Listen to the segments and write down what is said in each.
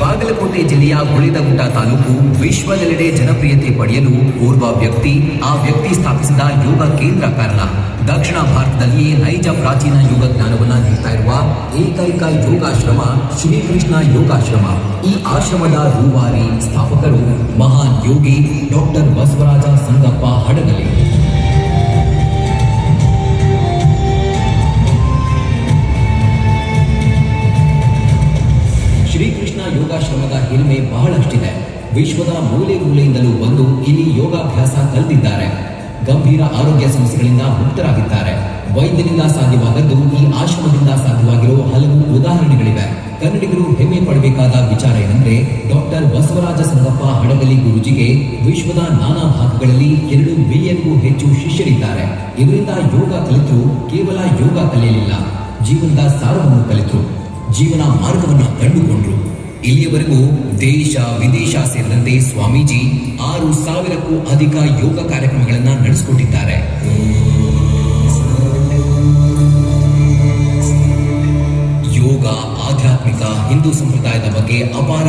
ಬಾಗಲಕೋಟೆ ಜಿಲ್ಲೆಯ ಗುಳಿದಗುಡ್ಡ ತಾಲೂಕು ವಿಶ್ವದೆಲ್ಲೆಡೆ ಜನಪ್ರಿಯತೆ ಪಡೆಯಲು ಓರ್ವ ವ್ಯಕ್ತಿ, ಆ ವ್ಯಕ್ತಿ ಸ್ಥಾಪಿಸಿದ ಯೋಗ ಕೇಂದ್ರ ಕಾರಣ. ದಕ್ಷಿಣ ಭಾರತದಲ್ಲಿಯೇ ನೈಜ ಪ್ರಾಚೀನ ಯೋಗ ಜ್ಞಾನವನ್ನು ನೀಡ್ತಾ ಇರುವ ಏಕೈಕ ಯೋಗಾಶ್ರಮ ಶ್ರೀಕೃಷ್ಣ ಯೋಗಾಶ್ರಮ. ಈ ಆಶ್ರಮದ ರೂವಾರಿ ಸ್ಥಾಪಕರು ಮಹಾನ್ ಯೋಗಿ ಡಾಕ್ಟರ್ ಬಸವರಾಜ ಸಂಗಪ್ಪ ಹಡಗಲಿ. ಹಿರಿಮೆ ಬಹಳಷ್ಟಿದೆ. ವಿಶ್ವದ ಮೂಲೆ ಮೂಲೆಯಿಂದಲೂ ಬಂದು ಇಲ್ಲಿ ಯೋಗಾಭ್ಯಾಸ ಕಲಿತಿದ್ದಾರೆ. ಗಂಭೀರ ಆರೋಗ್ಯ ಸಮಸ್ಯೆಗಳಿಂದ ಮುಕ್ತರಾಗಿದ್ದಾರೆ. ವೈದ್ಯರಿಂದ ಸಾಧ್ಯವಾಗದ್ದು ಈ ಆಶ್ರಮದಿಂದ ಸಾಧ್ಯವಾಗಿರುವ ಹಲವು ಉದಾಹರಣೆಗಳಿವೆ. ಕನ್ನಡಿಗರು ಹೆಮ್ಮೆ ಪಡಬೇಕಾದ ವಿಚಾರ ಏನಂದ್ರೆ, ಡಾಕ್ಟರ್ ಬಸವರಾಜ ಸಂಗಪ್ಪ ಹಡಗಲಿ ಗುರುಜಿಗೆ ವಿಶ್ವದ ನಾನಾ ಭಾಗಗಳಲ್ಲಿ ಎರಡು ಮಿಲಿಯನ್ಗೂ ಹೆಚ್ಚು ಶಿಷ್ಯರಿದ್ದಾರೆ. ಇವರಿಂದ ಯೋಗ ಕಲಿತು ಕೇವಲ ಯೋಗ ಕಲಿಯಲಿಲ್ಲ, ಜೀವನದ ಸಾರವನ್ನು ಕಲಿತು ಜೀವನ ಮಾರ್ಗವನ್ನು ಕಂಡುಕೊಂಡ್ರು. ಇಲ್ಲಿಯವರೆಗೂ ದೇಶ ವಿದೇಶ ಸೇರಿದಂತೆ ಸ್ವಾಮೀಜಿ ಆರು ಸಾವಿರಕ್ಕೂ ಅಧಿಕ ಯೋಗ ಕಾರ್ಯಕ್ರಮಗಳನ್ನು ನಡೆಸಿಕೊಟ್ಟಿದ್ದಾರೆ. ಯೋಗ ಆಧ್ಯಾತ್ಮಿಕ ಹಿಂದೂ ಸಂಪ್ರದಾಯದ ಬಗ್ಗೆ ಅಪಾರ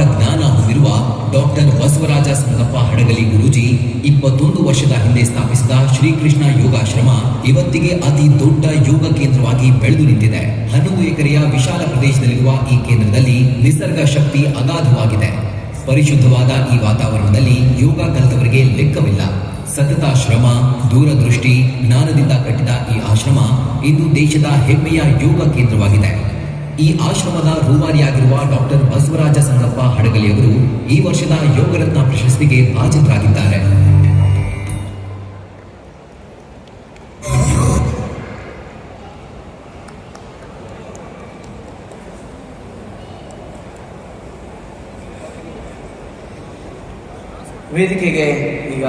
ಹೊಂದಿರುವ ಡಾಕ್ಟರ್ ಬಸವರಾಜ ಸಂಗಪ್ಪ ಹಡಗಲಿ ಗುರೂಜಿ, ಇಪ್ಪತ್ತೊಂದು ವರ್ಷದ ಹಿಂದೆ ಸ್ಥಾಪಿಸಿದ ಶ್ರೀಕೃಷ್ಣ ಯೋಗಾಶ್ರಮ ಇವತ್ತಿಗೆ ಅತಿ ದೊಡ್ಡ ಯೋಗ ಕೇಂದ್ರವಾಗಿ ಬೆಳೆದು ನಿಂತಿದೆ. ಹನ್ನೊಂದು ಎಕರೆಯ ವಿಶಾಲ ಪ್ರದೇಶದಲ್ಲಿರುವ ಈ ಕೇಂದ್ರದಲ್ಲಿ ನಿಸರ್ಗ ಶಕ್ತಿ ಅಗಾಧವಾಗಿದೆ. ಪರಿಶುದ್ಧವಾದ ಈ ವಾತಾವರಣದಲ್ಲಿ ಯೋಗ ಕಲಿತವರಿಗೆ ಲೆಕ್ಕವಿಲ್ಲ. ಸತತ ಶ್ರಮ, ದೂರದೃಷ್ಟಿ, ಜ್ಞಾನದಿಂದ ಕಟ್ಟಿದ ಈ ಆಶ್ರಮ ಇಂದು ದೇಶದ ಹೆಮ್ಮೆಯ ಯೋಗ ಕೇಂದ್ರವಾಗಿದೆ. ಈ ಆಶ್ರಮದ ರೂವಾರಿಯಾಗಿರುವ ಡಾಕ್ಟರ್ ಬಸವರಾಜ ಸಂಗಪ್ಪ ಹಡಗಲಿಯವರು ಈ ವರ್ಷದ ಯೋಗರತ್ನ ಪ್ರಶಸ್ತಿಗೆ ಭಾಜನರಾಗಿದ್ದಾರೆ. ವೇದಿಕೆಗೆ ಈಗ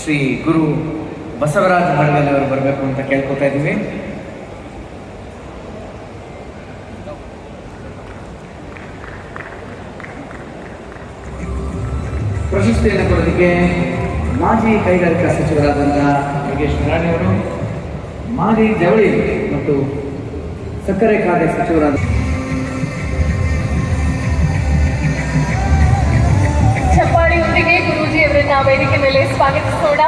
ಶ್ರೀ ಗುರು ಬಸವರಾಜ ಹಡಗಲಿ ಅವರು ಬರಬೇಕು ಅಂತ ಕೇಳ್ಕೊತಾ ಇದ್ದೀವಿ. ಪ್ರಶಸ್ತಿಯನ್ನು ಕೊಡೋದಕ್ಕೆ ಮಾಜಿ ಕೈಗಾರಿಕಾ ಸಚಿವರಾದಂತಹ ಯೋಗೇಶ್ ಅವರು, ಮಾಜಿ ಜವಳಿ ಮತ್ತು ಸಕ್ಕರೆ ಖಾತೆ ಸಚಿವರಾದ ಚಪ್ಪಾಳಿಯೊಂದಿಗೆ ಗುರೂಜಿ ಅವರನ್ನ ವೇದಿಕೆ ಮೇಲೆ ಸ್ವಾಗತಿಸೋಣ.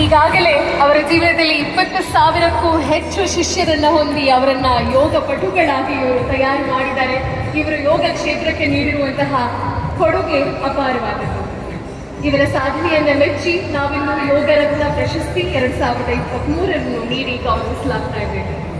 ಈಗಾಗಲೇ ಅವರ ಜೀವನದಲ್ಲಿ ಇಪ್ಪತ್ತು ಸಾವಿರಕ್ಕೂ ಹೆಚ್ಚು ಶಿಷ್ಯರನ್ನ ಹೊಂದಿ ಅವರನ್ನ ಯೋಗ ಪಟುಗಳಾಗಿ ಇವರು ತಯಾರು ಮಾಡಿದ್ದಾರೆ. ಇವರು ಯೋಗ ಕ್ಷೇತ್ರಕ್ಕೆ ನೀಡಿರುವಂತಹ ಕೊಡುಗೆ ಅಪಾರವಾದದ್ದು. ಇವರ ಸಾಧನೆಯನ್ನ ಮೆಚ್ಚಿ ನಾವಿನ್ನು ಯೋಗ ರತ್ನ ಪ್ರಶಸ್ತಿ ಎರಡ್ ಸಾವಿರದ ಇಪ್ಪತ್ತ್ ಮೂರನ್ನು ನೀಡಿ ಗೌರವಿಸಲಾಗ್ತಾ ಇದ್ದೇವೆ